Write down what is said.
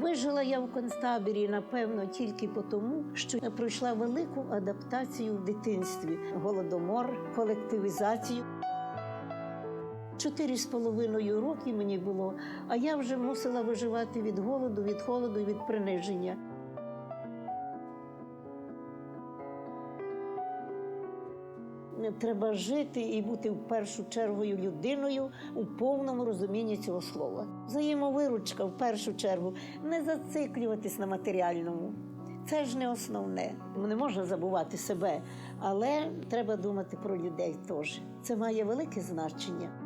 Вижила я в концтаборі, напевно, тільки тому, що я пройшла велику адаптацію в дитинстві: голодомор, колективізацію. Чотири з половиною роки мені було, а я вже мусила виживати від голоду, від холоду, від приниження. Треба жити і бути в першу чергу людиною у повному розумінні цього слова. Взаємовиручка в першу чергу не зациклюватись на матеріальному. Це ж не основне. Не можна забувати себе, але треба думати про людей теж. Це має велике значення.